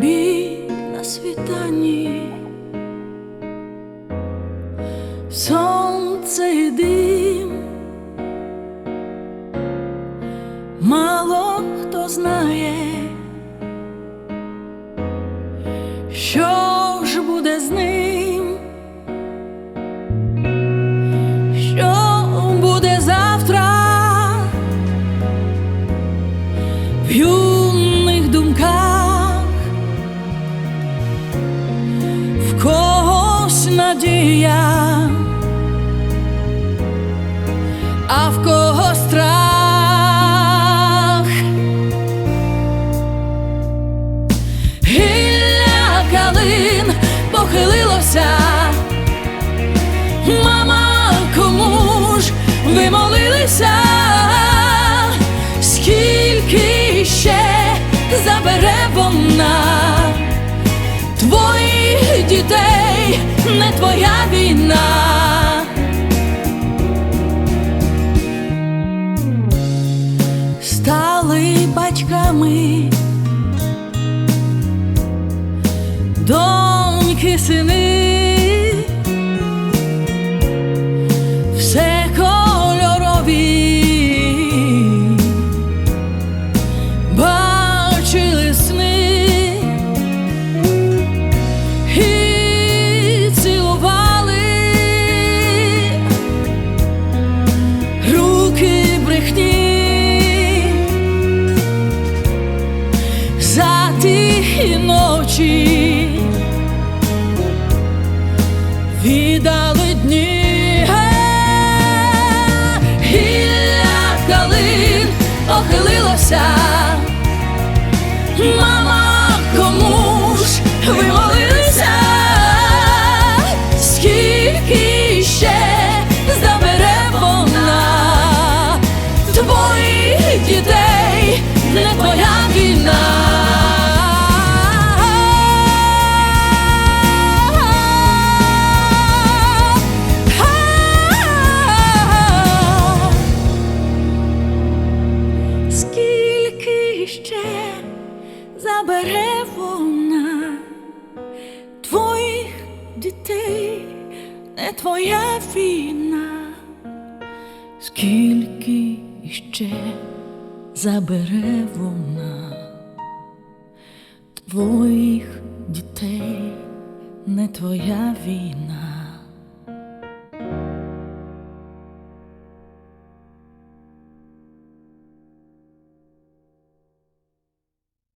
бій на світанні, сонце і дим, мало хто знає, що. надія, а в кого страх? Гілля калин похилилося, мама, кому ж ви молилися, скільки ще забере вона? Твоїх дітей не твоя війна. Стали батьками, доньки, сини, тихі ночі віддали дні гілля калин похилилося. Мама, кому ж ви молилися? Забере вона. Твоїх дітей, не твоя війна, скільки ще забере вона. Твоїх дітей, не твоя війна.